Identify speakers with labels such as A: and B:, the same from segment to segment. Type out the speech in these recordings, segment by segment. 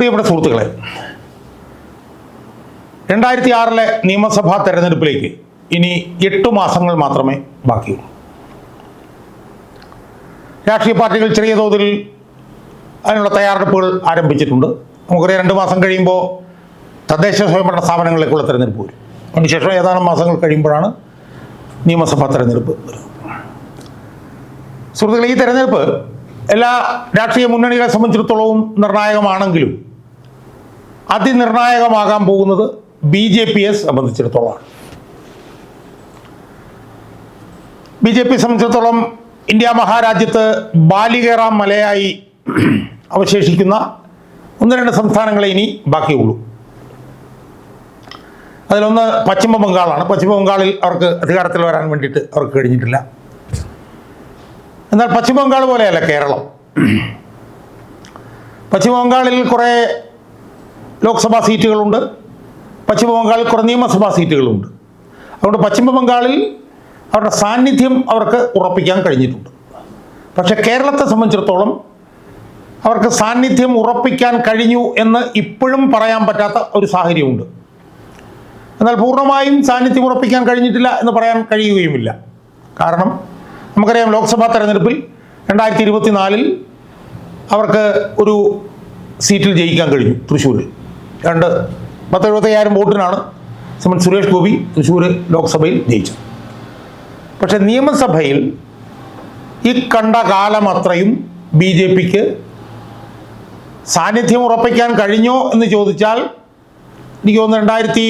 A: പ്രിയപ്പെട്ട സുഹൃത്തുക്കളെ രണ്ടായിരത്തി ആറിലെ നിയമസഭാ തെരഞ്ഞെടുപ്പിലേക്ക് ഇനി എട്ട് മാസങ്ങൾ മാത്രമേ ബാക്കിയുള്ളൂ രാഷ്ട്രീയ പാർട്ടികൾ ചെറിയ തോതിൽ അതിനുള്ള തയ്യാറെടുപ്പുകൾ ആരംഭിച്ചിട്ടുണ്ട് നമുക്കറിയാം രണ്ട് മാസം കഴിയുമ്പോൾ തദ്ദേശ സ്വയംഭരണ സ്ഥാപനങ്ങളിലേക്കുള്ള തിരഞ്ഞെടുപ്പ് വരും അതിനുശേഷം ഏതാനും മാസങ്ങൾ കഴിയുമ്പോഴാണ് നിയമസഭാ തെരഞ്ഞെടുപ്പ് വരുന്നത് സുഹൃത്തുക്കളെ ഈ തെരഞ്ഞെടുപ്പ് എല്ലാ രാഷ്ട്രീയ മുന്നണികളെ സംബന്ധിച്ചിടത്തോളവും നിർണായകമാണെങ്കിലും അതിനിർണായകമാകാൻ പോകുന്നത് ബി ജെ പിയെ സംബന്ധിച്ചിടത്തോളമാണ് ബി ജെ പി സംബന്ധിച്ചിടത്തോളം ഇന്ത്യ മഹാരാജ്യത്ത് ബാലികേറ മലയായി അവശേഷിക്കുന്ന ഒന്ന് രണ്ട് സംസ്ഥാനങ്ങളെ ഇനി ബാക്കിയുള്ളൂ അതിലൊന്ന് പശ്ചിമ ബംഗാളാണ് പശ്ചിമ ബംഗാളിൽ അവർക്ക് അധികാരത്തിൽ വരാൻ വേണ്ടിയിട്ട് അവർക്ക് കഴിഞ്ഞിട്ടില്ല എന്നാൽ പശ്ചിമ ബംഗാൾ പോലെയല്ല കേരളം പശ്ചിമ ബംഗാളിൽ കുറേ ലോക്സഭാ സീറ്റുകളുണ്ട് പശ്ചിമ ബംഗാളിൽ കുറേ നിയമസഭാ സീറ്റുകളുണ്ട് അതുകൊണ്ട് പശ്ചിമ ബംഗാളിൽ അവരുടെ സാന്നിധ്യം അവർക്ക് ഉറപ്പിക്കാൻ കഴിഞ്ഞിട്ടുണ്ട് പക്ഷെ കേരളത്തെ സംബന്ധിച്ചിടത്തോളം അവർക്ക് സാന്നിധ്യം ഉറപ്പിക്കാൻ കഴിഞ്ഞു എന്ന് ഇപ്പോഴും പറയാൻ പറ്റാത്ത ഒരു സാഹചര്യമുണ്ട് എന്നാൽ പൂർണ്ണമായും സാന്നിധ്യം ഉറപ്പിക്കാൻ കഴിഞ്ഞിട്ടില്ല എന്ന് പറയാൻ കഴിയുകയുമില്ല കാരണം നമുക്കറിയാം ലോക്സഭാ തെരഞ്ഞെടുപ്പിൽ രണ്ടായിരത്തി നാലിൽ അവർക്ക് ഒരു സീറ്റിൽ ജയിക്കാൻ കഴിഞ്ഞു തൃശ്ശൂരിൽ രണ്ട് പത്ത് എഴുപത്തയ്യായിരം വോട്ടിനാണ് സിമൻ സുരേഷ് ഗോപി തൃശ്ശൂർ ലോക്സഭയിൽ ജയിച്ചത് പക്ഷെ നിയമസഭയിൽ ഈ കണ്ട കാലം അത്രയും ബി ജെ പിക്ക് സാന്നിധ്യം ഉറപ്പിക്കാൻ കഴിഞ്ഞോ എന്ന് ചോദിച്ചാൽ എനിക്ക് തോന്നുന്നു രണ്ടായിരത്തി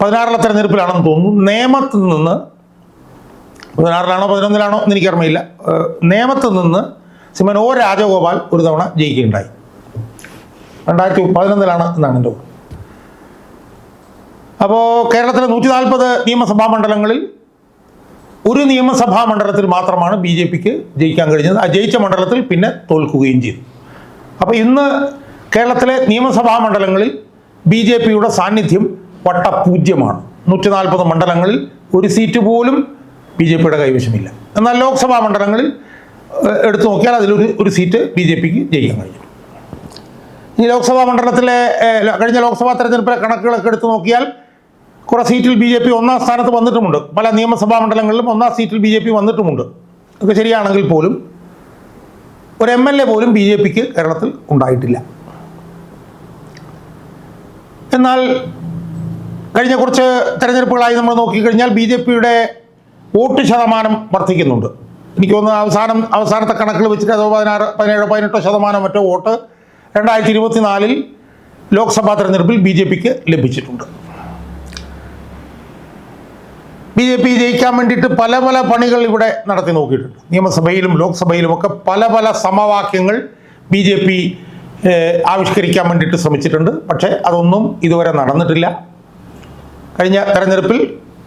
A: പതിനാറിലെ തെരഞ്ഞെടുപ്പിലാണെന്ന് തോന്നുന്നു നിയമത്തിൽ നിന്ന് പതിനാറിലാണോ പതിനൊന്നിലാണോ എന്ന് എനിക്കറിയില്ല നിയമത്തിൽ നിന്ന് സിമൻ ഒ രാജഗോപാൽ ഒരു തവണ ജയിക്കുകയുണ്ടായി രണ്ടായിരത്തി പതിനൊന്നിലാണ് എന്നാണ് എൻ്റെ ഓർമ്മ അപ്പോൾ കേരളത്തിലെ നൂറ്റി നാൽപ്പത് നിയമസഭാ മണ്ഡലങ്ങളിൽ ഒരു നിയമസഭാ മണ്ഡലത്തിൽ മാത്രമാണ് ബി ജെ പിക്ക് ജയിക്കാൻ കഴിഞ്ഞത് ആ ജയിച്ച മണ്ഡലത്തിൽ പിന്നെ തോൽക്കുകയും ചെയ്തു അപ്പോൾ ഇന്ന് കേരളത്തിലെ നിയമസഭാ മണ്ഡലങ്ങളിൽ ബി ജെ പിയുടെ സാന്നിധ്യം വട്ടപൂജ്യമാണ് നൂറ്റി നാൽപ്പത് മണ്ഡലങ്ങളിൽ ഒരു സീറ്റ് പോലും ബി ജെ പിയുടെ കൈവശമില്ല എന്നാൽ ലോക്സഭാ മണ്ഡലങ്ങളിൽ എടുത്തു നോക്കിയാൽ അതിലൊരു ഒരു സീറ്റ് ബി ജെ പിക്ക് ജയിക്കാൻ കഴിഞ്ഞു ഈ ലോക്സഭാ മണ്ഡലത്തിലെ കഴിഞ്ഞ ലോക്സഭാ തെരഞ്ഞെടുപ്പിലെ കണക്കുകളൊക്കെ എടുത്തു നോക്കിയാൽ കുറേ സീറ്റിൽ ബി ജെ പി ഒന്നാം സ്ഥാനത്ത് വന്നിട്ടുമുണ്ട് പല നിയമസഭാ മണ്ഡലങ്ങളിലും ഒന്നാം സീറ്റിൽ ബി ജെ പി വന്നിട്ടുമുണ്ട് ഒക്കെ ശരിയാണെങ്കിൽ പോലും ഒരു എം എൽ എ പോലും ബി ജെ പിക്ക് കേരളത്തിൽ ഉണ്ടായിട്ടില്ല എന്നാൽ കഴിഞ്ഞ കുറച്ച് തെരഞ്ഞെടുപ്പുകളായി നമ്മൾ നോക്കിക്കഴിഞ്ഞാൽ ബി ജെ പിയുടെ വോട്ട് ശതമാനം വർദ്ധിക്കുന്നുണ്ട് എനിക്ക് തോന്നുന്നു അവസാനം അവസാനത്തെ കണക്കിൽ വെച്ചിട്ട് അതോ പതിനാറ് പതിനേഴോ പതിനെട്ടോ ശതമാനം മറ്റോ വോട്ട് രണ്ടായിരത്തി ഇരുപത്തിനാലിൽ ലോക്സഭാ തെരഞ്ഞെടുപ്പിൽ ബി ജെ പിക്ക് ലഭിച്ചിട്ടുണ്ട് ബി ജെ പി ജയിക്കാൻ വേണ്ടിയിട്ട് പല പല പണികൾ ഇവിടെ നടത്തി നോക്കിയിട്ടുണ്ട് നിയമസഭയിലും ലോക്സഭയിലുമൊക്കെ പല പല സമവാക്യങ്ങൾ ബി ജെ പി ആവിഷ്കരിക്കാൻ വേണ്ടിയിട്ട് ശ്രമിച്ചിട്ടുണ്ട് പക്ഷേ അതൊന്നും ഇതുവരെ നടന്നിട്ടില്ല കഴിഞ്ഞ തെരഞ്ഞെടുപ്പിൽ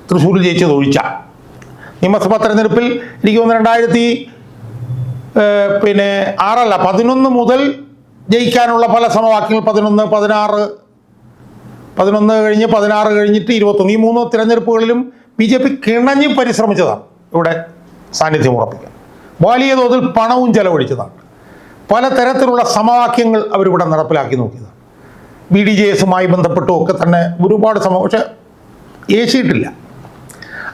A: തൃശ്ശൂർ ജയിച്ചത് ഒഴിച്ച നിയമസഭാ തെരഞ്ഞെടുപ്പിൽ എനിക്ക് തോന്നുന്നു രണ്ടായിരത്തി പിന്നെ ആറല്ല പതിനൊന്ന് മുതൽ ജയിക്കാനുള്ള പല സമവാക്യങ്ങൾ പതിനൊന്ന് പതിനാറ് പതിനൊന്ന് കഴിഞ്ഞ് പതിനാറ് കഴിഞ്ഞിട്ട് ഇരുപത്തൊന്ന് ഈ മൂന്ന് തിരഞ്ഞെടുപ്പുകളിലും ബി ജെ പി കിണഞ്ഞ് പരിശ്രമിച്ചതാണ് ഇവിടെ സാന്നിധ്യം ഉറപ്പിക്കാൻ വലിയ തോതിൽ പണവും ചെലവഴിച്ചതാണ് പലതരത്തിലുള്ള സമവാക്യങ്ങൾ അവരിവിടെ നടപ്പിലാക്കി നോക്കിയതാണ് ബി ഡി ജെ എസുമായി ബന്ധപ്പെട്ടും ഒക്കെ തന്നെ ഒരുപാട് സമ പക്ഷെ ഏശിയിട്ടില്ല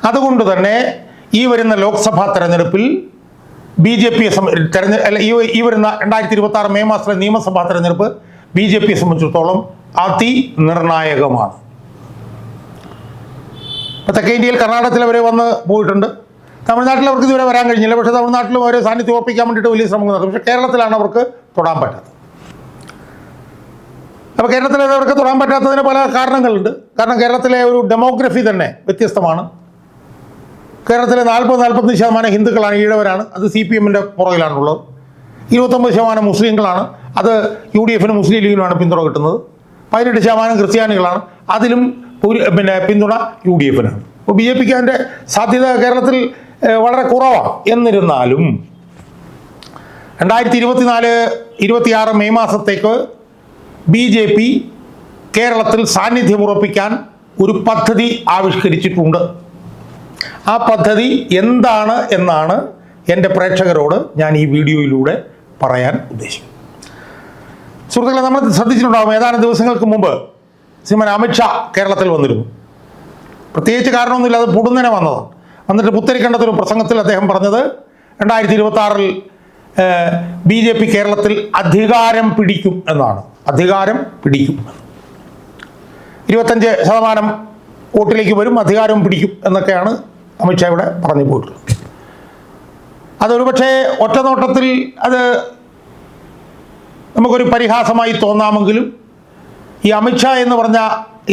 A: അതുകൊണ്ട് തന്നെ ഈ വരുന്ന ലോക്സഭാ തെരഞ്ഞെടുപ്പിൽ ബി ജെ പിയെ തെരഞ്ഞെടുപ്പ് ഈ ഈ വരുന്ന രണ്ടായിരത്തി ഇരുപത്തി ആറ് മെയ് മാസത്തിലെ നിയമസഭാ തെരഞ്ഞെടുപ്പ് ബി ജെ പിയെ സംബന്ധിച്ചിടത്തോളം അതിനിർണായകമാണ് ഇപ്പം തെക്കേ ഇന്ത്യയിൽ കർണാടകത്തിൽ അവരെ വന്ന് പോയിട്ടുണ്ട് തമിഴ്നാട്ടിൽ അവർക്ക് ഇതുവരെ വരാൻ കഴിഞ്ഞില്ല പക്ഷേ തമിഴ്നാട്ടിലും അവരെ സാന്നിധ്യം ഉറപ്പിക്കാൻ വേണ്ടിയിട്ട് വലിയ ശ്രമങ്ങൾ നടത്തും പക്ഷേ കേരളത്തിലാണ് അവർക്ക് തൊടാൻ പറ്റാത്തത് അപ്പോൾ കേരളത്തിലെ അവർക്ക് തൊടാൻ പറ്റാത്തതിന് പല കാരണങ്ങളുണ്ട് കാരണം കേരളത്തിലെ ഒരു ഡെമോഗ്രഫി തന്നെ വ്യത്യസ്തമാണ് കേരളത്തിലെ നാൽപ്പത് നാൽപ്പത്തഞ്ച് ശതമാനം ഹിന്ദുക്കളാണ് ഈഴവരാണ് അത് സി പി എമ്മിൻ്റെ പുറകിലാണുള്ളത് ഇരുപത്തൊമ്പത് ശതമാനം മുസ്ലിങ്ങളാണ് അത് യു ഡി എഫിനും മുസ്ലിം ലീഗിനുമാണ് പിന്തുണ കിട്ടുന്നത് പതിനെട്ട് ശതമാനം ക്രിസ്ത്യാനികളാണ് അതിലും പിന്നെ പിന്തുണ യു ഡി എഫിനാണ് അപ്പോൾ ബി ജെ പിക്ക് അതിൻ്റെ സാധ്യത കേരളത്തിൽ വളരെ കുറവാണ് എന്നിരുന്നാലും രണ്ടായിരത്തി ഇരുപത്തിനാല് ഇരുപത്തിയാറ് മെയ് മാസത്തേക്ക് ബി ജെ പി കേരളത്തിൽ സാന്നിധ്യം ഉറപ്പിക്കാൻ ഒരു പദ്ധതി ആവിഷ്കരിച്ചിട്ടുണ്ട് ആ പദ്ധതി എന്താണ് എന്നാണ് എൻ്റെ പ്രേക്ഷകരോട് ഞാൻ ഈ വീഡിയോയിലൂടെ പറയാൻ ഉദ്ദേശിക്കുന്നത് സുഹൃത്തുക്കളെ നമ്മൾ ശ്രദ്ധിച്ചിട്ടുണ്ടാകും ഏതാനും ദിവസങ്ങൾക്ക് മുമ്പ് ശ്രീമാൻ അമിത്ഷാ കേരളത്തിൽ വന്നിരുന്നു പ്രത്യേകിച്ച് കാരണമൊന്നുമില്ല അത് പുടുന്നനെ വന്നതാണ് എന്നിട്ട് പുത്തരിക്കണ്ടത്തൊരു പ്രസംഗത്തിൽ അദ്ദേഹം പറഞ്ഞത് രണ്ടായിരത്തി ഇരുപത്തി ആറിൽ ബി ജെ പി കേരളത്തിൽ അധികാരം പിടിക്കും എന്നാണ് അധികാരം പിടിക്കും ഇരുപത്തഞ്ച് ശതമാനം വോട്ടിലേക്ക് വരും അധികാരം പിടിക്കും എന്നൊക്കെയാണ് അമിത്ഷാ ഇവിടെ പറഞ്ഞു പോയിട്ടുള്ളത് അതൊരു പക്ഷേ ഒറ്റ നോട്ടത്തിൽ അത് നമുക്കൊരു പരിഹാസമായി തോന്നാമെങ്കിലും ഈ അമിത്ഷാ എന്ന് പറഞ്ഞ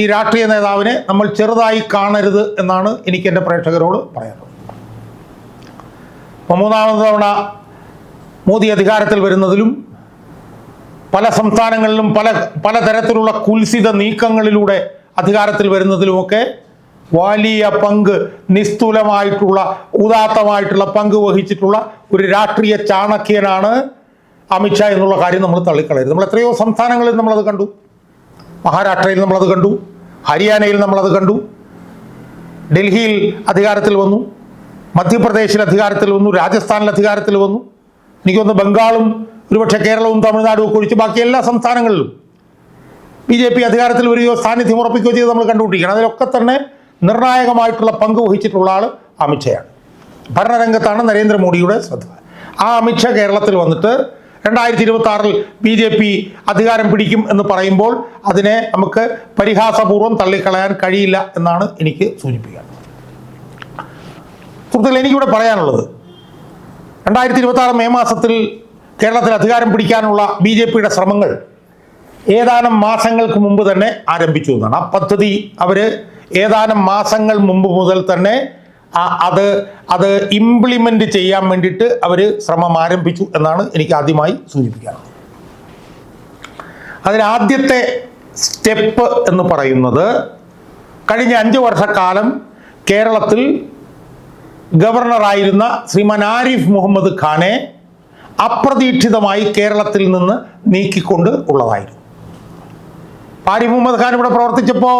A: ഈ രാഷ്ട്രീയ നേതാവിനെ നമ്മൾ ചെറുതായി കാണരുത് എന്നാണ് എനിക്ക് എൻ്റെ പ്രേക്ഷകരോട് പറയാനുള്ളത് അപ്പോൾ മൂന്നാമത് തവണ മോദി അധികാരത്തിൽ വരുന്നതിലും പല സംസ്ഥാനങ്ങളിലും പല പലതരത്തിലുള്ള കുൽസിത നീക്കങ്ങളിലൂടെ അധികാരത്തിൽ വരുന്നതിലുമൊക്കെ വലിയ പങ്ക് നിസ്തുലമായിട്ടുള്ള ഉദാത്തമായിട്ടുള്ള പങ്ക് വഹിച്ചിട്ടുള്ള ഒരു രാഷ്ട്രീയ ചാണക്യനാണ് അമിത്ഷാ എന്നുള്ള കാര്യം നമ്മൾ തള്ളിക്കളയരുത് നമ്മൾ എത്രയോ സംസ്ഥാനങ്ങളിൽ നമ്മളത് കണ്ടു മഹാരാഷ്ട്രയിൽ നമ്മളത് കണ്ടു ഹരിയാനയിൽ നമ്മളത് കണ്ടു ഡൽഹിയിൽ അധികാരത്തിൽ വന്നു മധ്യപ്രദേശിൽ അധികാരത്തിൽ വന്നു രാജസ്ഥാനിൽ അധികാരത്തിൽ വന്നു എനിക്ക് തോന്നുന്നു ബംഗാളും ഒരുപക്ഷെ കേരളവും തമിഴ്നാടും ഒക്കെ ഒഴിച്ച് ബാക്കി എല്ലാ സംസ്ഥാനങ്ങളിലും ബി ജെ പി അധികാരത്തിൽ വരികയോ സാന്നിധ്യം ഉറപ്പിക്കുകയോ ചെയ്ത് നമ്മൾ കണ്ടുപിടിക്കണം അതിലൊക്കെ തന്നെ നിർണായകമായിട്ടുള്ള പങ്ക് വഹിച്ചിട്ടുള്ള ആൾ അമിത്ഷയാണ് ഭരണരംഗത്താണ് നരേന്ദ്രമോദിയുടെ ശ്രദ്ധ ആ അമിത്ഷാ കേരളത്തിൽ വന്നിട്ട് രണ്ടായിരത്തി ഇരുപത്തി ആറിൽ ബി ജെ പി അധികാരം പിടിക്കും എന്ന് പറയുമ്പോൾ അതിനെ നമുക്ക് പരിഹാസപൂർവ്വം തള്ളിക്കളയാൻ കഴിയില്ല എന്നാണ് എനിക്ക് സൂചിപ്പിക്കാൻ സുഹൃത്തുക്കൾ എനിക്കിവിടെ പറയാനുള്ളത് രണ്ടായിരത്തി ഇരുപത്തി ആറ് മെയ് മാസത്തിൽ കേരളത്തിൽ അധികാരം പിടിക്കാനുള്ള ബി ജെ പിയുടെ ശ്രമങ്ങൾ ഏതാനും മാസങ്ങൾക്ക് മുമ്പ് തന്നെ ആരംഭിച്ചു എന്നാണ് ആ പദ്ധതി അവർ ഏതാനും മാസങ്ങൾ മുമ്പ് മുതൽ തന്നെ അത് അത് ഇംപ്ലിമെൻ്റ് ചെയ്യാൻ വേണ്ടിയിട്ട് അവർ ശ്രമം ആരംഭിച്ചു എന്നാണ് എനിക്ക് ആദ്യമായി സൂചിപ്പിക്കാറുള്ളത് അതിലാദ്യത്തെ സ്റ്റെപ്പ് എന്ന് പറയുന്നത് കഴിഞ്ഞ അഞ്ച് വർഷക്കാലം കേരളത്തിൽ ഗവർണറായിരുന്ന ശ്രീമാൻ ആരിഫ് മുഹമ്മദ് ഖാനെ അപ്രതീക്ഷിതമായി കേരളത്തിൽ നിന്ന് നീക്കിക്കൊണ്ട് ഉള്ളതായിരുന്നു ആരിഫ് മുഹമ്മദ് ഖാൻ ഇവിടെ പ്രവർത്തിച്ചപ്പോൾ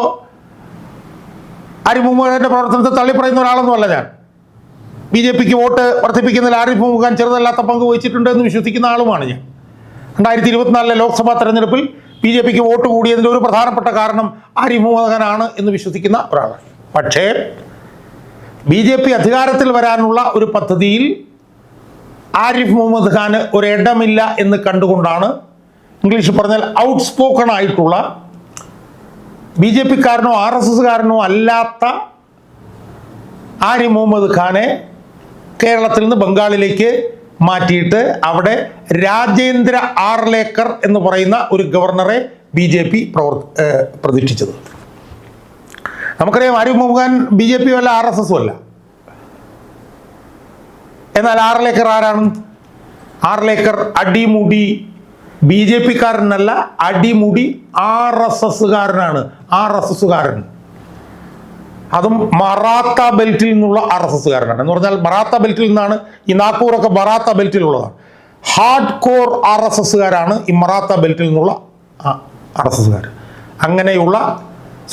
A: ആരിഫ് പ്രവർത്തനത്തെ തള്ളിപ്പറയുന്ന ഒരാളൊന്നുമല്ല ഞാൻ ബി ജെ പിക്ക് വോട്ട് വർദ്ധിപ്പിക്കുന്നതിൽ ആരിഫ് മുഖാൻ ചെറുതല്ലാത്ത പങ്ക് വഹിച്ചിട്ടുണ്ട് എന്ന് വിശ്വസിക്കുന്ന ആളുമാണ് ഞാൻ രണ്ടായിരത്തി ഇരുപത്തിനാലിലെ ലോക്സഭാ തെരഞ്ഞെടുപ്പിൽ ബി ജെ പിക്ക് വോട്ട് കൂടിയതിൻ്റെ ഒരു പ്രധാനപ്പെട്ട കാരണം ആരിഫ് എന്ന് വിശ്വസിക്കുന്ന ഒരാളാണ് പക്ഷേ ബി ജെ പി അധികാരത്തിൽ വരാനുള്ള ഒരു പദ്ധതിയിൽ ആരിഫ് മുഹമ്മദ് ഖാന് ഒരിടമില്ല എന്ന് കണ്ടുകൊണ്ടാണ് ഇംഗ്ലീഷിൽ പറഞ്ഞാൽ ഔട്ട്സ്പോക്കൺ ആയിട്ടുള്ള ബി ജെ പിക്കാരനോ ആർ എസ് എസ്സുകാരനോ അല്ലാത്ത ആര്യ മുഹമ്മദ് ഖാനെ കേരളത്തിൽ നിന്ന് ബംഗാളിലേക്ക് മാറ്റിയിട്ട് അവിടെ രാജേന്ദ്ര ആർലേക്കർ എന്ന് പറയുന്ന ഒരു ഗവർണറെ ബി ജെ പി പ്രവർ പ്രതീക്ഷിച്ചത് നമുക്കറിയാം Arif Muhammad Khan B J P അല്ല ആർ എസ് എസും അല്ല എന്നാൽ ആർലേക്കർ ആരാണ് ആർലേക്കർ അടിമുടി ബി ജെ കാരനല്ല അടിമുടി ആർ എസ് എസ്സുകാരനാണ് ആർ എസ് എസ്സുകാരൻ അതും മറാത്ത ബെൽറ്റിൽ നിന്നുള്ള ആർ എസ് എസ്സുകാരനാണ് എന്ന് പറഞ്ഞാൽ മറാത്ത ബെൽറ്റിൽ നിന്നാണ് ഈ നാഗ്പൂറൊക്കെ മറാത്ത ബെൽറ്റിലുള്ളതാണ് ഹാർഡ് കോർ ആർ എസ് എസ്സുകാരാണ് ഈ മറാത്ത ബെൽറ്റിൽ നിന്നുള്ള ആർ എസ് എസ്സുകാർ അങ്ങനെയുള്ള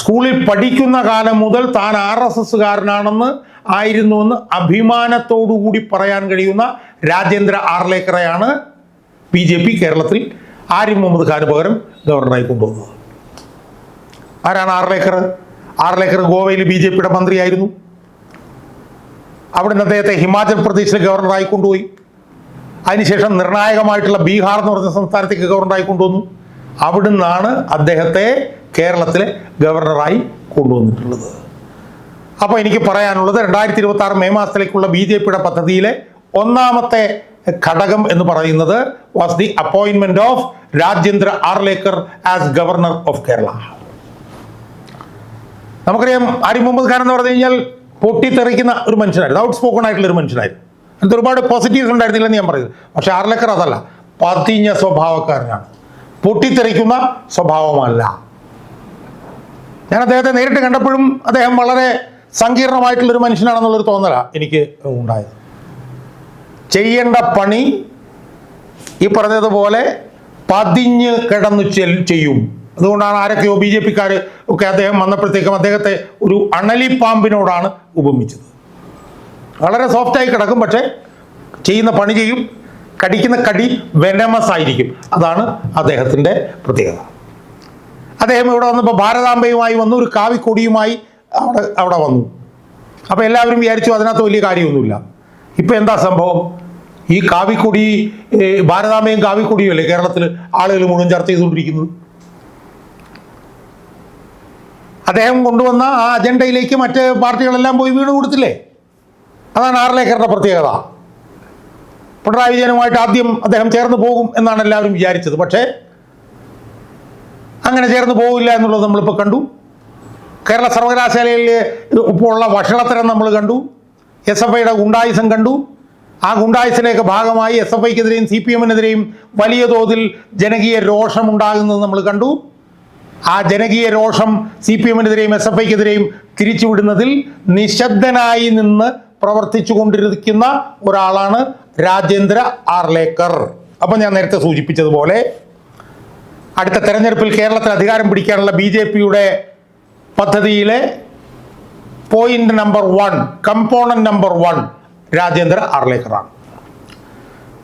A: സ്കൂളിൽ പഠിക്കുന്ന കാലം മുതൽ താൻ ആർ എസ് എസ്സുകാരനാണെന്ന് ആയിരുന്നുവെന്ന് അഭിമാനത്തോടു കൂടി പറയാൻ കഴിയുന്ന രാജേന്ദ്ര ആർലേക്കറയാണ് ബി ജെ പി കേരളത്തിൽ ആരിഫ് മുഹമ്മദ് ഖാന് പകരം ഗവർണറായി കൊണ്ടുവന്നത് ആരാണ് ആർലേക്കർ
B: ആർലേക്കർ ഗോവയിൽ ബി ജെ പിയുടെ മന്ത്രിയായിരുന്നു
A: അവിടുന്ന് അദ്ദേഹത്തെ ഹിമാചൽ പ്രദേശിലെ ഗവർണറായി കൊണ്ടുപോയി അതിനുശേഷം നിർണായകമായിട്ടുള്ള ബീഹാർ എന്ന് പറഞ്ഞ സംസ്ഥാനത്തേക്ക് ഗവർണറായി കൊണ്ടുവന്നു അവിടുന്നാണ് അദ്ദേഹത്തെ കേരളത്തിലെ ഗവർണറായി കൊണ്ടുവന്നിട്ടുള്ളത് അപ്പോൾ എനിക്ക് പറയാനുള്ളത് രണ്ടായിരത്തി ഇരുപത്തി ആറ് മെയ് മാസത്തിലേക്കുള്ള ബി ജെ പിയുടെ പദ്ധതിയിലെ ഒന്നാമത്തെ ഘടകം എന്ന് പറയുന്നത് was the appointment of Rajendra Arlekar as governor of Kerala നമുക്കറിയാം ആരി മുഹമ്മദ് ഖാൻ എന്ന് പറഞ്ഞു കഴിഞ്ഞാൽ പൊട്ടിത്തെറിക്കുന്ന ഒരു മനുഷ്യനായിരുന്നു ഔട്ട് സ്പോക്കൺ ആയിട്ടുള്ള ഒരു മനുഷ്യനായിരുന്നു അതിനകത്ത് ഒരുപാട് പോസിറ്റീവ്സ് ഉണ്ടായിരുന്നില്ലെന്ന് ഞാൻ പറയുന്നത് പക്ഷെ ആർലേക്കർ അതല്ല പതിഞ്ഞ സ്വഭാവക്കാരനാണ് പൊട്ടിത്തെറിക്കുന്ന സ്വഭാവമല്ല ഞാൻ അദ്ദേഹത്തെ നേരിട്ട് കണ്ടപ്പോഴും അദ്ദേഹം വളരെ സങ്കീർണമായിട്ടുള്ളൊരു മനുഷ്യനാണെന്നുള്ളൊരു തോന്നലാണ് എനിക്ക് ഉണ്ടായത് ചെയ്യേണ്ട പണി ഈ പറഞ്ഞതുപോലെ പതിഞ്ഞ് കിടന്നു ചെയ്യും അതുകൊണ്ടാണ് ആരൊക്കെയോ ബി ജെ പിക്കാർ ഒക്കെ അദ്ദേഹം വന്നപ്പോഴത്തേക്കും അദ്ദേഹത്തെ ഒരു അണലിപ്പാമ്പിനോടാണ് ഉപമിച്ചത് വളരെ സോഫ്റ്റായി കിടക്കും പക്ഷേ ചെയ്യുന്ന പണി ചെയ്യും കടിക്കുന്ന കടി വെനമസ് ആയിരിക്കും അതാണ് അദ്ദേഹത്തിൻ്റെ പ്രത്യേകത അദ്ദേഹം ഇവിടെ വന്നപ്പോൾ ഭാരതാംബയുമായി വന്നു ഒരു കാവിക്കൊടിയുമായി അവിടെ അവിടെ വന്നു അപ്പോൾ എല്ലാവരും വിചാരിച്ചു അതിനകത്ത് വലിയ കാര്യമൊന്നുമില്ല ഇപ്പം എന്താ സംഭവം ഈ കാവിക്കൊടി ഭാരതാമയം കാവിക്കൊടിയും അല്ലേ കേരളത്തിൽ ആളുകൾ മുഴുവൻ ചർച്ച ചെയ്തുകൊണ്ടിരിക്കുന്നത് അദ്ദേഹം കൊണ്ടുവന്ന ആ അജണ്ടയിലേക്ക് മറ്റ് പാർട്ടികളെല്ലാം പോയി വീണ് കൊടുത്തില്ലേ അതാണ് ആറിലേക്കറുടെ പ്രത്യേകത പിണറായി വിജയനുമായിട്ട് ആദ്യം അദ്ദേഹം ചേർന്ന് പോകും എന്നാണ് എല്ലാവരും വിചാരിച്ചത് പക്ഷേ അങ്ങനെ ചേർന്ന് പോകില്ല എന്നുള്ളത് നമ്മളിപ്പോൾ കണ്ടു കേരള സർവകലാശാലയിൽ ഇപ്പോൾ ഉള്ള വഷളത്തരം നമ്മൾ കണ്ടു എസ് എഫ് ഐയുടെ ഗുണ്ടായുസം കണ്ടു ആ ഗുണ്ടായസിനെയൊക്കെ ഭാഗമായി എസ് എഫ് ഐക്കെതിരെയും സി പി എമ്മിനെതിരെയും വലിയ തോതിൽ ജനകീയ രോഷം ഉണ്ടാകുന്നത് നമ്മൾ കണ്ടു ആ ജനകീയ രോഷം സി പി എമ്മിനെതിരെയും എസ് എഫ് ഐക്കെതിരെയും തിരിച്ചുവിടുന്നതിൽ നിശബ്ദനായി നിന്ന് പ്രവർത്തിച്ചു കൊണ്ടിരിക്കുന്ന ഒരാളാണ് രാജേന്ദ്ര ആർലേക്കർ അപ്പം ഞാൻ നേരത്തെ സൂചിപ്പിച്ചതുപോലെ അടുത്ത തെരഞ്ഞെടുപ്പിൽ കേരളത്തിൽ അധികാരം പിടിക്കാനുള്ള ബി ജെ പിയുടെ പദ്ധതിയിലെ point number one component number one Rajendra അർലേക്കറാണ്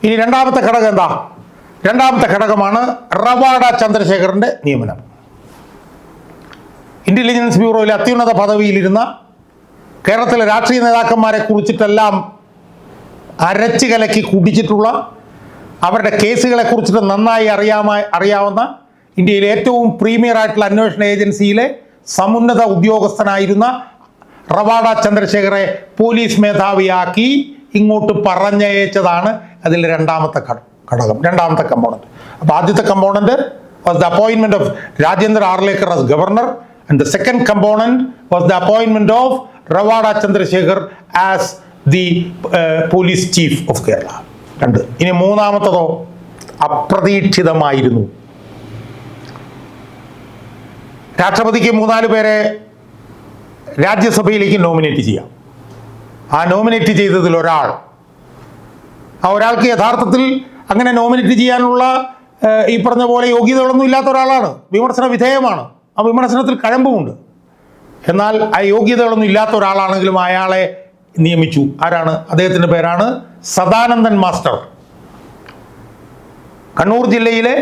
A: ഇനി രണ്ടാമത്തെ ഘടകം എന്താ രണ്ടാമത്തെ ഘടകമാണ് റവാഡ ചന്ദ്രശേഖറിൻ്റെ നിയമനം ഇൻ്റലിജൻസ് ബ്യൂറോയിലെ അത്യുന്നത പദവിയിലിരുന്ന കേരളത്തിലെ രാഷ്ട്രീയ നേതാക്കന്മാരെ കുറിച്ചിട്ടെല്ലാം അരച്ചു കലക്കി കുടിച്ചിട്ടുള്ള അവരുടെ കേസുകളെ കുറിച്ചിട്ട് നന്നായി അറിയാമ അറിയാവുന്ന ഇന്ത്യയിലെ ഏറ്റവും പ്രീമിയർ ആയിട്ടുള്ള അന്വേഷണ ഏജൻസിയിലെ സമുന്നത ഉദ്യോഗസ്ഥനായിരുന്ന റവാഡ ചന്ദ്രശേഖറെ പോലീസ് മേധാവിയാക്കി ഇങ്ങോട്ട് പറഞ്ഞയച്ചതാണ് അതിൽ രണ്ടാമത്തെ ഘടകം രണ്ടാമത്തെ കമ്പോണന്റ് അപ്പോൾ ആദ്യത്തെ component was the അപ്പോയിൻമെന്റ് of Rajendra Arlekar as governor and the second component was the അപ്പോയിൻമെന്റ് of Ravada Chandrasekhar as the police chief of Kerala രണ്ട് ഇനി മൂന്നാമത്തതോ അപ്രതീക്ഷിതമായിരുന്നു രാഷ്ട്രപതിക്ക് മൂന്നാല് പേരെ രാജ്യസഭയിലേക്ക് നോമിനേറ്റ് ചെയ്യാം ആ നോമിനേറ്റ് ചെയ്തതിൽ ഒരാൾ ആ ഒരാൾക്ക് യഥാർത്ഥത്തിൽ അങ്ങനെ നോമിനേറ്റ് ചെയ്യാനുള്ള ഈ പറഞ്ഞ പോലെ യോഗ്യതകളൊന്നും ഇല്ലാത്ത ഒരാളാണ് വിമർശന വിധേയമാണ് ആ വിമർശനത്തിൽ കഴമ്പുമുണ്ട് എന്നാൽ ആ യോഗ്യതകളൊന്നും ഇല്ലാത്ത ഒരാളാണെങ്കിലും അയാളെ നിയമിച്ചു ആരാണ് അദ്ദേഹത്തിൻ്റെ പേരാണ് സദാനന്ദൻ മാസ്റ്റർ കണ്ണൂർ ജില്ലയിലെ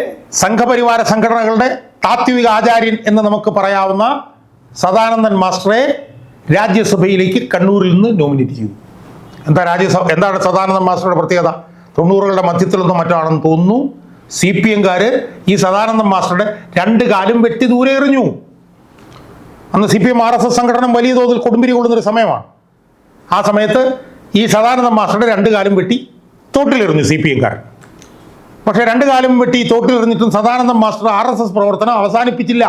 A: സംഘപരിവാര സംഘടനകളുടെ താത്വിക ആചാര്യൻ എന്ന് നമുക്ക് പറയാവുന്ന സദാനന്ദൻ മാസ്റ്ററെ രാജ്യസഭയിലേക്ക് കണ്ണൂരിൽ നിന്ന് നോമിനേറ്റ് ചെയ്തു എന്താ രാജ്യസഭ എന്താണ് സദാനന്ദൻ മാസ്റ്ററുടെ പ്രത്യേകത തൊണ്ണൂറുകളുടെ മധ്യത്തിൽ നിന്നും മറ്റാണെന്ന് തോന്നുന്നു സി പി എംകാർ ഈ സദാനന്ദൻ മാസ്റ്ററുടെ രണ്ട് കാലും വെട്ടി ദൂരെ എറിഞ്ഞു അന്ന് C P M R S S സംഘടന വലിയ തോതിൽ കൊടുമ്പിരി കൊള്ളുന്നൊരു സമയമാണ് ആ സമയത്ത് ഈ സദാനന്ദൻ മാസ്റ്ററുടെ രണ്ട് കാലും വെട്ടി തോട്ടിലെറിഞ്ഞു സി പി എംകാർ പക്ഷേ രണ്ട് കാലും വെട്ടി തോട്ടിലെറിഞ്ഞിട്ടും Sadanandan master R S S പ്രവർത്തനം അവസാനിപ്പിച്ചില്ല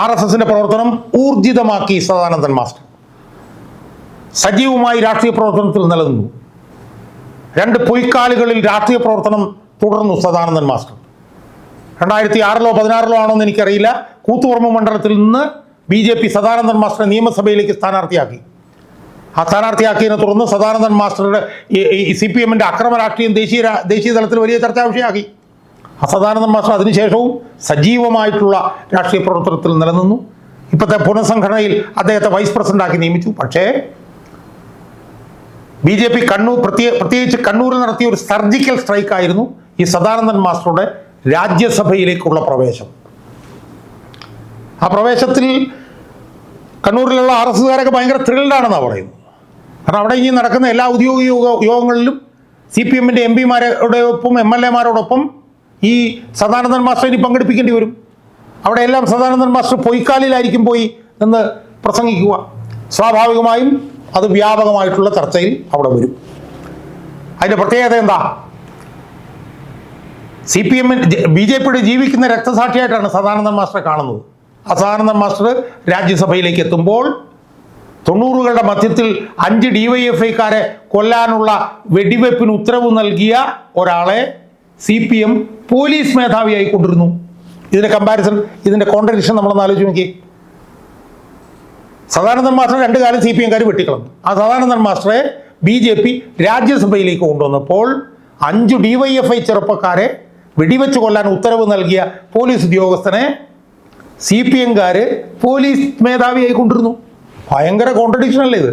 A: ആർ എസ് എസിന്റെ പ്രവർത്തനം ഊർജിതമാക്കി സദാനന്ദൻ മാസ്റ്റർ സജീവമായി രാഷ്ട്രീയ പ്രവർത്തനത്തിൽ നിലനിന്നു രണ്ട് പൊയ്ക്കാലുകളിൽ രാഷ്ട്രീയ പ്രവർത്തനം തുടർന്നു സദാനന്ദൻ മാസ്റ്റർ രണ്ടായിരത്തി ആറിലോ പതിനാറിലോ ആണോ എന്ന് എനിക്കറിയില്ല കൂത്തുപറമ്പ് മണ്ഡലത്തിൽ നിന്ന് ബി ജെ പി സദാനന്ദൻ മാസ്റ്ററെ നിയമസഭയിലേക്ക് സ്ഥാനാർത്ഥിയാക്കി ആ സ്ഥാനാർത്ഥിയാക്കിയതിനെ തുടർന്ന് സദാനന്ദൻ മാസ്റ്ററുടെ സി പി എമ്മിൻ്റെ അക്രമ രാഷ്ട്രീയം ദേശീയ ദേശീയ തലത്തിൽ വലിയ ചർച്ചാ വിഷയമാക്കി അസദാനന്ദ മാസ്റ്റർ അതിനുശേഷവും സജീവമായിട്ടുള്ള രാഷ്ട്രീയ പ്രവർത്തനത്തിൽ നിലനിന്നു ഇപ്പോഴത്തെ പുനഃസംഘടനയിൽ അദ്ദേഹത്തെ വൈസ് പ്രസിഡന്റാക്കി നിയമിച്ചു പക്ഷേ ബി ജെ പി കണ്ണൂർ പ്രത്യേക പ്രത്യേകിച്ച് കണ്ണൂരിൽ നടത്തിയ ഒരു സർജിക്കൽ സ്ട്രൈക്കായിരുന്നു ഈ സദാനന്ദൻ മാസ്റ്ററുടെ രാജ്യസഭയിലേക്കുള്ള പ്രവേശം ആ പ്രവേശത്തിൽ കണ്ണൂരിലുള്ള ആർ എസ്സുകാരൊക്കെ ഭയങ്കര ത്രിൽഡാണെന്നാണ് പറയുന്നത് കാരണം അവിടെ ഇനി നടക്കുന്ന എല്ലാ ഔദ്യോഗിക യോഗങ്ങളിലും സി പി എമ്മിൻ്റെ എം പിമാരോടൊപ്പം എം എൽ എമാരോടൊപ്പം ഈ സദാനന്ദൻ മാസ്റ്റർ ഇനി പങ്കെടുപ്പിക്കേണ്ടി വരും അവിടെ എല്ലാം സദാനന്ദൻ മാസ്റ്റർ പൊയ്ക്കാലിലായിരിക്കും പോയി എന്ന് പ്രസംഗിക്കുക സ്വാഭാവികമായും അത് വ്യാപകമായിട്ടുള്ള ചർച്ചയിൽ അവിടെ വരും അതിൻ്റെ പ്രത്യേകത എന്താ സി പി എമ്മിന് ബി ജെ പിയുടെ ജീവിക്കുന്ന രക്തസാക്ഷിയായിട്ടാണ് സദാനന്ദൻ മാസ്റ്ററെ കാണുന്നത് ആ സദാനന്ദൻ മാസ്റ്റർ രാജ്യസഭയിലേക്ക് എത്തുമ്പോൾ തൊണ്ണൂറുകളുടെ മധ്യത്തിൽ അഞ്ച് ഡി വൈ എഫ് ഐക്കാരെ കൊല്ലാനുള്ള വെടിവെപ്പിന് ഉത്തരവ് നൽകിയ ഒരാളെ സി പി എം പോലീസ് മേധാവിയായി കൊണ്ടിരുന്നു ഇതിൻ്റെ കമ്പാരിസൺ ഇതിൻ്റെ കോൺട്രഡിക്ഷൻ നമ്മളൊന്ന് ആലോചിച്ച് നോക്കി സദാനന്ദൻ മാസ്റ്റർ രണ്ടു കാലം സി പി എംകാർ വെട്ടിക്കളഞ്ഞു ആ സദാനന്ദൻ മാസ്റ്ററെ ബി ജെ പി രാജ്യസഭയിലേക്ക് കൊണ്ടുവന്നപ്പോൾ അഞ്ച് ഡി വൈ എഫ് ഐ ചെറുപ്പക്കാരെ വെടിവെച്ച് കൊല്ലാൻ ഉത്തരവ് നൽകിയ പോലീസ് ഉദ്യോഗസ്ഥനെ സി പി എംകാർ പോലീസ് മേധാവിയായി കൊണ്ടിരുന്നു ഭയങ്കര കോൺട്രഡിക്ഷൻ അല്ലേ ഇത്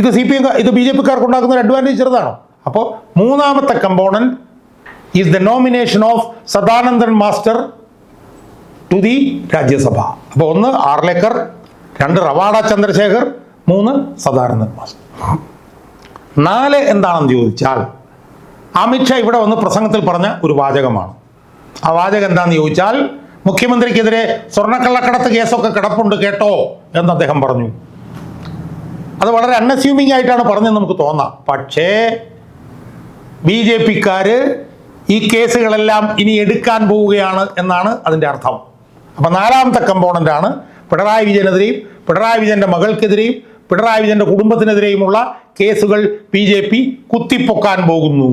A: ഇത് സി പി എം ഇത് ബി ജെ പിക്കാർക്ക് ഉണ്ടാക്കുന്ന ഒരു അഡ്വാൻറ്റേജ് ചെറുതാണോ അപ്പോൾ മൂന്നാമത്തെ component is the nomination of Sadanandan master to the Rajya Sabha അപ്പോൾ ഒന്ന് ആർലേക്കർ രണ്ട് റവാഡ ചന്ദ്രശേഖർ മൂന്ന് സദാനന്ദൻ മാസ്റ്റർ നാല് എന്താണെന്ന് ചോദിച്ചാൽ അമിത്ഷാ ഇവിടെ വന്ന് പ്രസംഗത്തിൽ പറഞ്ഞ ഒരു വാചകമാണ് ആ വാചകം എന്താണെന്ന് ചോദിച്ചാൽ മുഖ്യമന്ത്രിക്കെതിരെ സ്വർണ്ണക്കള്ളക്കടത്ത് കേസൊക്കെ കിടപ്പുണ്ട് കേട്ടോ എന്ന് അദ്ദേഹം പറഞ്ഞു അത് വളരെ അൺഅസ്യൂമിംഗ് ആയിട്ടാണ് പറഞ്ഞതെന്ന് നമുക്ക് തോന്നാം പക്ഷേ ബി ജെ പിക്കാർ ഈ കേസുകളെല്ലാം ഇനി എടുക്കാൻ പോവുകയാണ് എന്നാണ് അതിൻ്റെ അർത്ഥം അപ്പോൾ നാലാമത്തെ കമ്പോണൻ്റാണ് പിണറായി വിജയനെതിരെയും പിണറായി വിജയൻ്റെ മകൾക്കെതിരെയും പിണറായി വിജയൻ്റെ കുടുംബത്തിനെതിരെയുമുള്ള കേസുകൾ ബി ജെ പി കുത്തിപ്പൊക്കാൻ പോകുന്നു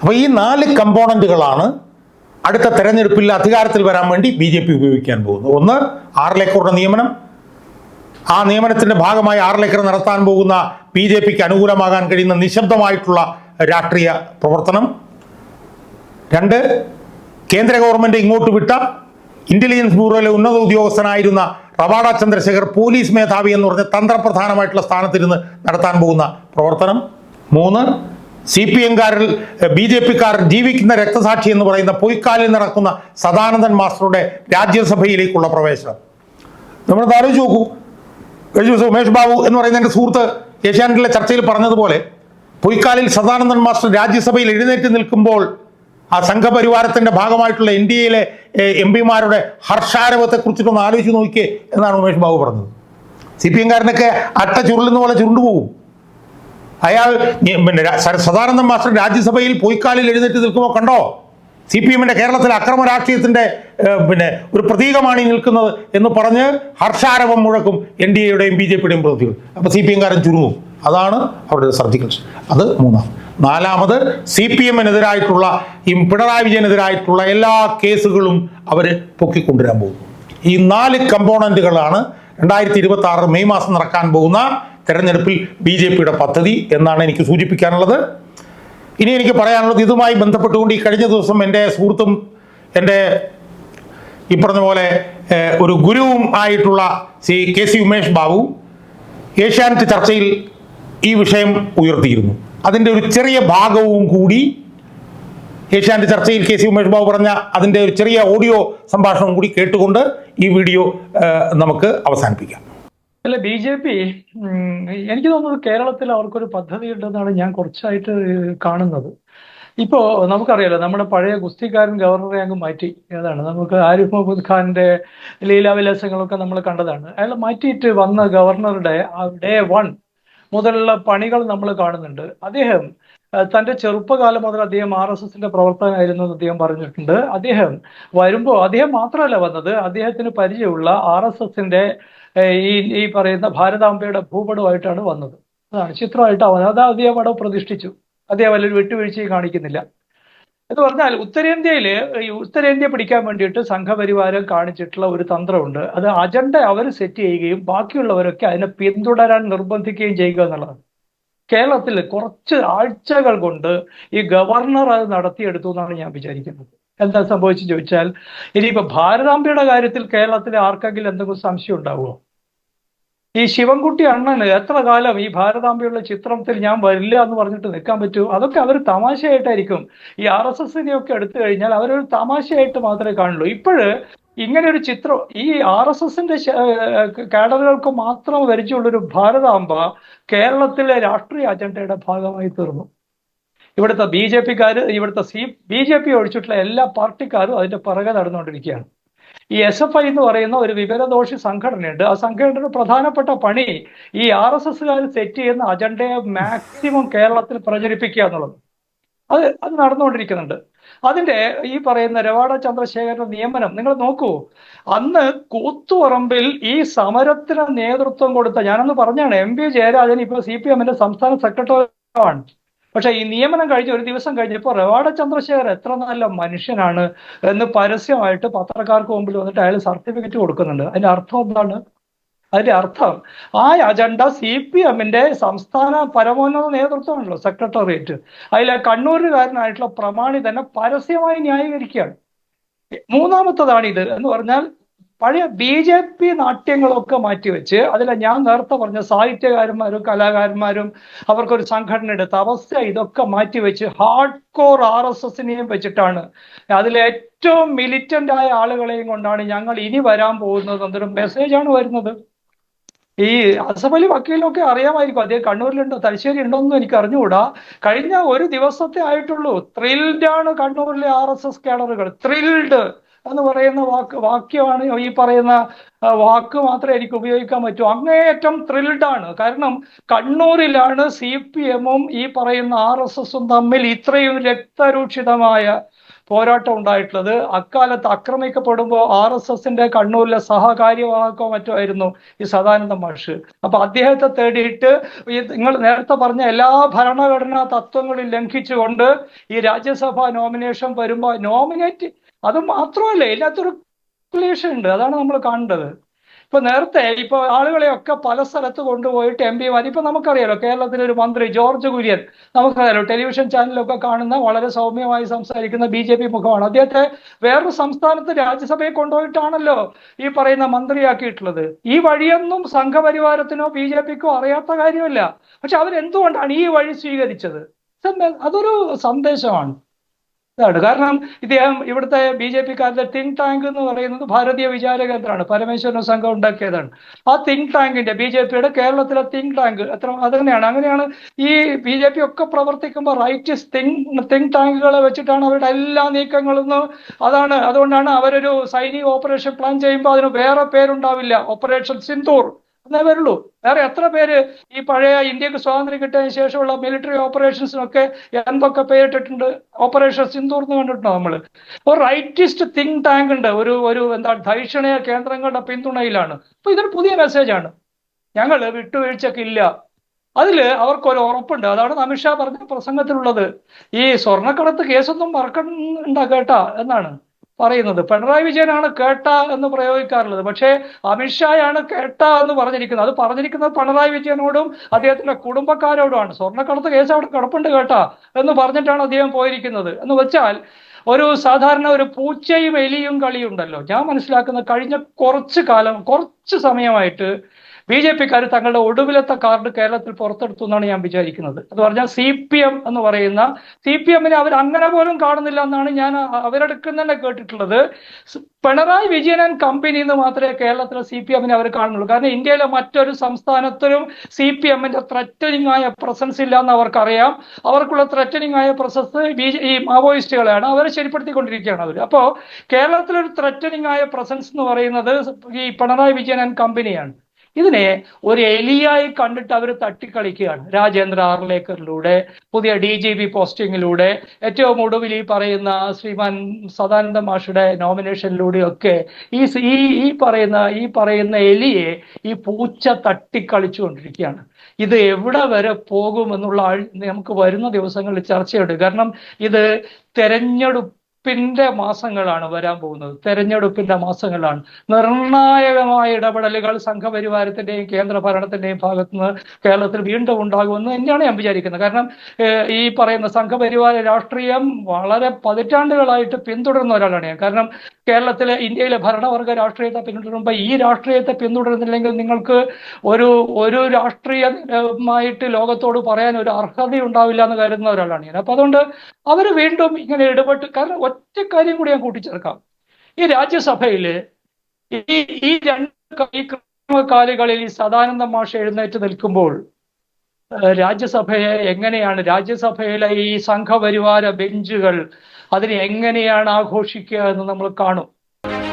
A: അപ്പോൾ ഈ നാല് കമ്പോണന്റുകളാണ് അടുത്ത തെരഞ്ഞെടുപ്പിൽ അധികാരത്തിൽ വരാൻ വേണ്ടി ബി ജെ പി ഉപയോഗിക്കാൻ പോകുന്നത് ഒന്ന് ആറിലേക്കറുടെ നിയമനം ആ നിയമനത്തിൻ്റെ ഭാഗമായി ആറിലേക്കർ നടത്താൻ പോകുന്ന ബി ജെ പിക്ക് അനുകൂലമാകാൻ കഴിയുന്ന നിശബ്ദമായിട്ടുള്ള രാഷ്ട്രീയ പ്രവർത്തനം രണ്ട് കേന്ദ്ര ഗവൺമെൻറ് ഇങ്ങോട്ട് വിട്ട ഇൻ്റലിജൻസ് ബ്യൂറോയിലെ ഉന്നത ഉദ്യോഗസ്ഥനായിരുന്ന റവാഡ ചന്ദ്രശേഖർ പോലീസ് മേധാവി എന്ന് പറഞ്ഞ തന്ത്രപ്രധാനമായിട്ടുള്ള സ്ഥാനത്തിരുന്ന് നടത്താൻ പോകുന്ന പ്രവർത്തനം മൂന്ന് സി പി എംകാരിൽ ബി ജെ പിക്കാർ ജീവിക്കുന്ന രക്തസാക്ഷി എന്ന് പറയുന്ന പൊയ്ക്കാലിൽ നടക്കുന്ന സദാനന്ദൻ മാസ്റ്ററുടെ രാജ്യസഭയിലേക്കുള്ള പ്രവേശനം നമ്മൾ ആലോചിച്ച് നോക്കൂ ഉമേഷ് ബാബു എന്ന് പറയുന്ന എൻ്റെ സുഹൃത്ത് ഏഷ്യാനെറ്റിലെ ചർച്ചയിൽ പറഞ്ഞതുപോലെ പൊയ്ക്കാലിൽ സദാനന്ദൻ മാസ്റ്റർ രാജ്യസഭയിൽ എഴുന്നേറ്റ് നിൽക്കുമ്പോൾ ആ സംഘപരിവാരത്തിന്റെ ഭാഗമായിട്ടുള്ള എൻ ഡി എയിലെ എം പിമാരുടെ കുറിച്ചിട്ടൊന്ന് ആലോചിച്ച് നോക്കിയേ എന്നാണ് ഉമേഷ് ബാബു പറഞ്ഞത് സി പി എംകാരനൊക്കെ അട്ട ചുരുളുന്ന പോലെ ചുരുണ്ടുപോകും അയാൾ പിന്നെ സദാനന്ദൻ മാസ്റ്റർ രാജ്യസഭയിൽ പൊയ്ക്കാലിൽ എഴുന്നേറ്റ് നിൽക്കുമ്പോൾ കണ്ടോ സി പി എമ്മിന്റെ കേരളത്തിലെ അക്രമ രാഷ്ട്രീയത്തിന്റെ പിന്നെ ഒരു പ്രതീകമാണ് ഈ നിൽക്കുന്നത് എന്ന് പറഞ്ഞ് ഹർഷാരവം മുഴക്കും എൻ ഡി എയുടെയും ബി ജെ പിയുടെയും പ്രതികൾ അപ്പോൾ സി പി എംകാരൻ ചുരുങ്ങും അതാണ് അവരുടെ സർജിക്കൽ അത് മൂന്നാം നാലാമത് സി പി എമ്മിനെതിരായിട്ടുള്ള ഈ പിണറായി വിജയനെതിരായിട്ടുള്ള എല്ലാ കേസുകളും അവർ പൊക്കിക്കൊണ്ടുവരാൻ പോകുന്നു ഈ നാല് കമ്പോണൻറ്റുകളാണ് രണ്ടായിരത്തി ഇരുപത്തി ആറ് മെയ് മാസം നടക്കാൻ പോകുന്ന തെരഞ്ഞെടുപ്പിൽ ബി ജെ പിയുടെ പദ്ധതി എന്നാണ് എനിക്ക് സൂചിപ്പിക്കാനുള്ളത് ഇനി എനിക്ക് പറയാനുള്ളത് ഇതുമായി ബന്ധപ്പെട്ടുകൊണ്ട് ഈ കഴിഞ്ഞ ദിവസം എൻ്റെ സുഹൃത്തും എൻ്റെ ഈ പറഞ്ഞ പോലെ ഒരു ഗുരുവും ആയിട്ടുള്ള ശ്രീ കെ സി ഉമേഷ് ബാബു ഏഷ്യാനെറ്റ് ചർച്ചയിൽ ഈ വിഷയം ഉയർത്തിയിരുന്നു അതിൻ്റെ ഒരു ചെറിയ ഭാഗവും കൂടി ഏഷ്യാൻ്റെ ചർച്ചയിൽ കെ സി ഉമേഷ് ബാബു പറഞ്ഞ അതിൻ്റെ ഒരു ചെറിയ ഓഡിയോ സംഭാഷണവും കൂടി കേട്ടുകൊണ്ട് ഈ വീഡിയോ നമുക്ക് അവസാനിപ്പിക്കാം
B: അല്ല ബി ജെ പി എനിക്ക് തോന്നുന്നത് കേരളത്തിൽ അവർക്കൊരു പദ്ധതി ഉണ്ടെന്നാണ് ഞാൻ കുറച്ചായിട്ട് കാണുന്നത് ഇപ്പോ നമുക്കറിയാലോ നമ്മുടെ പഴയ ഗുസ്തിക്കാരൻ ഗവർണറെ അങ്ങ് മാറ്റി അതാണ് നമുക്ക് ആരിഫ് മുഹമ്മദ് ഖാൻ്റെ ലീലാവിലാസങ്ങളൊക്കെ നമ്മൾ കണ്ടതാണ് അയാൾ മാറ്റിയിട്ട് വന്ന ഗവർണറുടെ ഡേ വൺ മുതലുള്ള പണികൾ നമ്മൾ കാണുന്നുണ്ട് അദ്ദേഹം തന്റെ ചെറുപ്പകാലം മുതൽ അദ്ദേഹം ആർ എസ് എസിന്റെ പ്രവർത്തകനായിരുന്നു എന്ന് അദ്ദേഹം പറഞ്ഞിട്ടുണ്ട് അദ്ദേഹം വരുമ്പോൾ അദ്ദേഹം മാത്രമല്ല വന്നത് അദ്ദേഹത്തിന് പരിചയമുള്ള ആർ എസ് എസിന്റെ ഈ ഈ പറയുന്ന ഭാരതാംബയുടെ ഭൂപടമായിട്ടാണ് വന്നത് അതാണ് ചിത്രമായിട്ടാണ് അവൻ അത് അദ്ദേഹം അവിടെ പ്രതിഷ്ഠിച്ചു അദ്ദേഹം വലിയൊരു വിട്ടുവീഴ്ചയും കാണിക്കുന്നില്ല എന്ന് പറഞ്ഞാൽ ഉത്തരേന്ത്യയിൽ ഈ ഉത്തരേന്ത്യ പിടിക്കാൻ വേണ്ടിയിട്ട് സംഘപരിവാരം കാണിച്ചിട്ടുള്ള ഒരു തന്ത്രമുണ്ട് അത് അജണ്ട അവർ സെറ്റ് ചെയ്യുകയും ബാക്കിയുള്ളവരൊക്കെ അതിനെ പിന്തുടരാൻ നിർബന്ധിക്കുകയും ചെയ്യുക എന്നുള്ളതാണ് കേരളത്തിൽ കുറച്ച് ആഴ്ചകൾ കൊണ്ട് ഈ ഗവർണർ അത് നടത്തിയെടുത്തു എന്നാണ് ഞാൻ വിചാരിക്കുന്നത് എന്താ സംഭവിച്ചു ചോദിച്ചാൽ ഇനിയിപ്പോ ഭാരതാംബയുടെ കാര്യത്തിൽ കേരളത്തിലെ ആർക്കെങ്കിലും എന്തെങ്കിലും സംശയം ഉണ്ടാവുമോ ഈ ശിവൻകുട്ടി അണ്ണന് എത്ര കാലം ഈ ഭാരതാംബയുടെ ചിത്രത്തിൽ ഞാൻ വരില്ല എന്ന് പറഞ്ഞിട്ട് നിൽക്കാൻ പറ്റൂ അതൊക്കെ അവർ തമാശയായിട്ടായിരിക്കും ഈ ആർ എസ് എസിനെയൊക്കെ എടുത്തു കഴിഞ്ഞാൽ അവരൊരു തമാശയായിട്ട് മാത്രമേ കാണുള്ളൂ ഇപ്പോഴ് ഇങ്ങനെ ഒരു ചിത്രം ഈ ആർ എസ് എസിന്റെ കാഡറുകൾക്ക് മാത്രം വരച്ചുള്ളൊരു ഭാരതാംബ കേരളത്തിലെ രാഷ്ട്രീയ അജണ്ടയുടെ ഭാഗമായി തീർന്നു ഇവിടുത്തെ ബി ജെ പിക്കാർ ഇവിടുത്തെ സി ബി ജെ പി ഒഴിച്ചിട്ടുള്ള എല്ലാ പാർട്ടിക്കാരും അതിന്റെ പുറകെ നടന്നുകൊണ്ടിരിക്കുകയാണ് ഈ എസ് എഫ് ഐ എന്ന് പറയുന്ന ഒരു വിവരദോഷി സംഘടനയുണ്ട് ആ സംഘടനയുടെ പ്രധാനപ്പെട്ട പണി ഈ ആർ എസ് എസ്സുകാർ സെറ്റ് ചെയ്യുന്ന അജണ്ടയെ മാക്സിമം കേരളത്തിൽ പ്രചരിപ്പിക്കുക എന്നുള്ളത് അത് അത് നടന്നുകൊണ്ടിരിക്കുന്നുണ്ട് അതിന്റെ ഈ പറയുന്ന രവാഡ ചന്ദ്രശേഖരന്റെ നിയമനം നിങ്ങൾ നോക്കൂ അന്ന് കൂത്തുപറമ്പിൽ ഈ സമരത്തിന് നേതൃത്വം കൊടുത്ത ഞാനൊന്ന് പറഞ്ഞാണ് എം പി ജയരാജൻ ഇപ്പൊ സി പി എമ്മിന്റെ സംസ്ഥാന സെക്രട്ടറി ആണ് പക്ഷേ ഈ നിയമനം കഴിഞ്ഞ് ഒരു ദിവസം കഴിഞ്ഞപ്പോൾ റെവാഡ ചന്ദ്രശേഖർ എത്ര നല്ല മനുഷ്യനാണ് എന്ന് പരസ്യമായിട്ട് പത്രക്കാർക്ക് മുമ്പിൽ വന്നിട്ട് അയാൾ സർട്ടിഫിക്കറ്റ് കൊടുക്കുന്നുണ്ട് അതിൻ്റെ അർത്ഥം എന്താണ് അതിൻ്റെ അർത്ഥം ആ അജണ്ട സി പി എമ്മിൻ്റെ സംസ്ഥാന പരമോന്നത നേതൃത്വമാണല്ലോ സെക്രട്ടേറിയറ്റ് അതിൽ കണ്ണൂരുകാരനായിട്ടുള്ള പ്രമാണി തന്നെ പരസ്യമായി ന്യായീകരിക്കുകയാണ് മൂന്നാമത്തതാണ് ഇത് എന്ന് പറഞ്ഞാൽ പഴയ ബി ജെ പി നാട്യങ്ങളൊക്കെ മാറ്റിവെച്ച് അതിൽ ഞാൻ നേരത്തെ പറഞ്ഞ സാഹിത്യകാരന്മാരും കലാകാരന്മാരും അവർക്കൊരു സംഘടന എടുത്ത അവസ്ഥ ഇതൊക്കെ മാറ്റിവെച്ച് ഹാർഡ് കോർ ആർ എസ് എസിനെയും വെച്ചിട്ടാണ് അതിൽ ഏറ്റവും മിലിറ്റന്റ് ആയ ആളുകളെയും കൊണ്ടാണ് ഞങ്ങൾ ഇനി വരാൻ പോകുന്നത് എന്നൊരു മെസ്സേജാണ് വരുന്നത് ഈ അസഫ് അലി അറിയാമായിരിക്കും അദ്ദേഹം കണ്ണൂരിലുണ്ടോ തലശ്ശേരി ഉണ്ടോ എന്നും എനിക്ക് അറിഞ്ഞുകൂടാ കഴിഞ്ഞ ഒരു ദിവസത്തെ ആയിട്ടുള്ളൂ ത്രിൽഡ് ആണ് കണ്ണൂരിലെ ആർ എസ് എസ് കേഡറുകൾ ത്രിൽഡ് എന്ന് പറയുന്ന വാക്ക് വാക്യമാണ് ഈ പറയുന്ന വാക്ക് മാത്രമേ എനിക്ക് ഉപയോഗിക്കാൻ പറ്റൂ അങ്ങേയറ്റം ത്രിൽഡാണ് കാരണം കണ്ണൂരിലാണ് സി പി എമ്മും ഈ പറയുന്ന ആർ എസ് എസും തമ്മിൽ ഇത്രയും രക്തരൂക്ഷിതമായ പോരാട്ടം ഉണ്ടായിട്ടുള്ളത് അക്കാലത്ത് ആക്രമിക്കപ്പെടുമ്പോൾ ആർ എസ് എസിന്റെ കണ്ണൂരിലെ സഹകാര്യവാഹകോ മറ്റോ ആയിരുന്നു ഈ സദാനന്ദ മാഷ് അപ്പൊ അദ്ദേഹത്തെ തേടിയിട്ട് ഈ നിങ്ങൾ നേരത്തെ പറഞ്ഞ എല്ലാ ഭരണഘടനാ തത്വങ്ങളും ലംഘിച്ചുകൊണ്ട് ഈ രാജ്യസഭാ നോമിനേഷൻ വരുമ്പോൾ നോമിനേറ്റ് അത് മാത്രമല്ല ഇതിനകത്തൊരു ക്ലേശം ഉണ്ട് അതാണ് നമ്മൾ കണ്ടത് ഇപ്പൊ നേരത്തെ ഇപ്പൊ ആളുകളെയൊക്കെ പല സ്ഥലത്ത് കൊണ്ടുപോയിട്ട് എം പിമാർ ഇപ്പൊ നമുക്കറിയാലോ കേരളത്തിലെ ഒരു മന്ത്രി ജോർജ് കുര്യൻ നമുക്കറിയാലോ ടെലിവിഷൻ ചാനലൊക്കെ കാണുന്ന വളരെ സൗമ്യമായി സംസാരിക്കുന്ന ബി ജെ പി മുഖമാണ് അദ്ദേഹത്തെ വേറൊരു സംസ്ഥാനത്ത് രാജ്യസഭയിൽ കൊണ്ടുപോയിട്ടാണല്ലോ ഈ പറയുന്ന മന്ത്രിയാക്കിയിട്ടുള്ളത് ഈ വഴിയൊന്നും സംഘപരിവാരത്തിനോ ബി ജെ പിക്കോ അറിയാത്ത കാര്യമല്ല പക്ഷെ അവരെന്തുകൊണ്ടാണ് ഈ വഴി സ്വീകരിച്ചത് അതൊരു സന്ദേശമാണ് ഇതാണ് കാരണം ഇദ്ദേഹം ഇവിടുത്തെ ബി ജെ പിക്കാരുടെ തിങ്ക് ടാങ്ക് എന്ന് പറയുന്നത് ഭാരതീയ വിചാര കേന്ദ്രമാണ് പരമേശ്വരൻ സംഘം ഉണ്ടാക്കിയതാണ് ആ തിങ്ക് ടാങ്കിന്റെ ബി ജെ പിയുടെ കേരളത്തിലെ തിങ്ക് ടാങ്ക് അത്ര അതങ്ങനെയാണ് അങ്ങനെയാണ് ഈ ബി ജെ പി ഒക്കെ പ്രവർത്തിക്കുമ്പോൾ റൈറ്റ് തിങ്ക് തിങ്ക് ടാങ്കുകളെ വെച്ചിട്ടാണ് അവരുടെ എല്ലാ നീക്കങ്ങളെന്ന് അതാണ് അതുകൊണ്ടാണ് അവരൊരു സൈനിക ഓപ്പറേഷൻ പ്ലാൻ ചെയ്യുമ്പോൾ അതിന് വേറെ പേരുണ്ടാവില്ല ഓപ്പറേഷൻ സിന്ദൂർ എന്നേ വരുള്ളൂ വേറെ എത്ര പേര് ഈ പഴയ ഇന്ത്യക്ക് സ്വാതന്ത്ര്യം കിട്ടിയതിന് ശേഷമുള്ള മിലിറ്ററി ഓപ്പറേഷൻസിനൊക്കെ എന്തൊക്കെ പേരിട്ടിട്ടുണ്ട് ഓപ്പറേഷൻ സിന്ദൂർ എന്ന് കണ്ടിട്ടുണ്ടോ നമ്മൾ ഒരു റൈറ്റിസ്റ്റ് തിങ്ക് ടാങ്ക് ഉണ്ട് ഒരു ഒരു എന്താ ധൈഷണിക കേന്ദ്രങ്ങളുടെ പിന്തുണയിലാണ് അപ്പൊ ഇതൊരു പുതിയ മെസ്സേജാണ് ഞങ്ങൾ വിട്ടുവീഴ്ചക്ക് ഇല്ല അതിൽ അവർക്കൊരു ഉറപ്പുണ്ട് അതാണ് അമിത്ഷാ പറഞ്ഞ പ്രസംഗത്തിലുള്ളത് ഈ സ്വർണ്ണക്കടത്ത് കേസൊന്നും മറക്കണ്ട കേട്ടാ എന്നാണ് പറയുന്നത് പിണറായി വിജയനാണ് കേട്ട എന്ന് പ്രയോഗിക്കാറുള്ളത് പക്ഷേ അമിത്ഷായാണ് കേട്ട എന്ന് പറഞ്ഞിരിക്കുന്നത് അത് പറഞ്ഞിരിക്കുന്നത് പിണറായി വിജയനോടും അദ്ദേഹത്തിന്റെ കുടുംബക്കാരോടുമാണ് സ്വർണ്ണക്കടത്ത് കേസ് അവിടെ കിടപ്പുണ്ട് കേട്ടാ എന്ന് പറഞ്ഞിട്ടാണ് അദ്ദേഹം പോയിരിക്കുന്നത് എന്ന് വെച്ചാൽ ഒരു സാധാരണ ഒരു പൂച്ചയും എലിയും കളിയുണ്ടല്ലോ ഞാൻ മനസ്സിലാക്കുന്ന കഴിഞ്ഞ കുറച്ച് കാലം കുറച്ച് സമയമായിട്ട് ബി ജെ പിക്കാർ തങ്ങളുടെ ഒടുവിലത്തെ കാർഡ് കേരളത്തിൽ പുറത്തെടുത്തു എന്നാണ് ഞാൻ വിചാരിക്കുന്നത് അത് പറഞ്ഞാൽ സി പി എം എന്ന് പറയുന്ന സി പി എമ്മിനെ അവർ അങ്ങനെ പോലും കാണുന്നില്ല എന്നാണ് ഞാൻ അവരെടുക്കുന്ന തന്നെ കേട്ടിട്ടുള്ളത് പിണറായി വിജയൻ ആൻഡ് കമ്പനി എന്ന് മാത്രമേ കേരളത്തിലെ സി പി എമ്മിനെ അവർ കാണുന്നുള്ളൂ കാരണം ഇന്ത്യയിലെ മറ്റൊരു സംസ്ഥാനത്തിലും സി പി എമ്മിന്റെ ത്രറ്റനിങ് ആയ പ്രസൻസ് ഇല്ല എന്ന് അവർക്കറിയാം അവർക്കുള്ള ത്രറ്റനിങ് ആയ പ്രസൻസ് ബി ഈ മാവോയിസ്റ്റുകളാണ് അവരെ ശരിപ്പെടുത്തിക്കൊണ്ടിരിക്കുകയാണ് അവർ അപ്പോൾ കേരളത്തിലൊരു ത്രറ്റനിങ് ആയ പ്രസൻസ് എന്ന് പറയുന്നത് ഈ പിണറായി വിജയൻ ആൻഡ് കമ്പനിയാണ് ഇതിനെ ഒരു എലിയായി കണ്ടിട്ട് അവർ തട്ടിക്കളിക്കുകയാണ് രാജേന്ദ്ര ആർലേക്കറിലൂടെ പുതിയ ഡി ജി പി പോസ്റ്റിങ്ങിലൂടെ ഏറ്റവും ഒടുവിൽ ഈ പറയുന്ന ശ്രീമാൻ സദാനന്ദ മാഷയുടെ നോമിനേഷനിലൂടെയൊക്കെ ഒക്കെ ഈ ഈ പറയുന്ന ഈ പറയുന്ന എലിയെ ഈ പൂച്ച തട്ടിക്കളിച്ചുകൊണ്ടിരിക്കുകയാണ് ഇത് എവിടെ വരെ പോകുമെന്നുള്ള നമുക്ക് വരുന്ന ദിവസങ്ങളിൽ ചർച്ചയുണ്ട് കാരണം ഇത് തെരഞ്ഞെടുപ്പ് തെരഞ്ഞെടുപ്പിന്റെ മാസങ്ങളാണ് വരാൻ പോകുന്നത് തെരഞ്ഞെടുപ്പിന്റെ മാസങ്ങളാണ് നിർണായകമായ ഇടപെടലുകൾ സംഘപരിവാരത്തിന്റെയും കേന്ദ്ര ഭരണത്തിന്റെയും ഭാഗത്തു നിന്ന് കേരളത്തിൽ വീണ്ടും ഉണ്ടാകുമെന്ന് തന്നെയാണ് ഞാൻ വിചാരിക്കുന്നത് കാരണം ഈ പറയുന്ന സംഘപരിവാര രാഷ്ട്രീയം വളരെ പതിറ്റാണ്ടുകളായിട്ട് പിന്തുടരുന്ന ഒരാളാണ് ഞാൻ കാരണം കേരളത്തിലെ ഇന്ത്യയിലെ ഭരണവർഗ രാഷ്ട്രീയത്തെ പിന്തുടരുമ്പോൾ ഈ രാഷ്ട്രീയത്തെ പിന്തുടരുന്നില്ലെങ്കിൽ നിങ്ങൾക്ക് ഒരു ഒരു രാഷ്ട്രീയമായിട്ട് ലോകത്തോട് പറയാൻ ഒരു അർഹത ഉണ്ടാവില്ല എന്ന് കരുതുന്ന ഒരാളാണ് ഞാൻ അപ്പൊ അതുകൊണ്ട് അവർ വീണ്ടും ഇങ്ങനെ ഇടപെട്ട് കാരണം ഒറ്റ കാര്യം കൂടി ഞാൻ കൂട്ടിച്ചേർക്കാം ഈ രാജ്യസഭയിൽ ഈ ഈ രണ്ട് ഈ സദാനന്ദ മാഷ എഴുന്നേറ്റ് നിൽക്കുമ്പോൾ രാജ്യസഭയെ എങ്ങനെയാണ് രാജ്യസഭയിലെ ഈ സംഘപരിവാര ബെഞ്ചുകൾ അതിനെ എങ്ങനെയാണ് ആഘോഷിക്കുക എന്ന് നമ്മൾ കാണും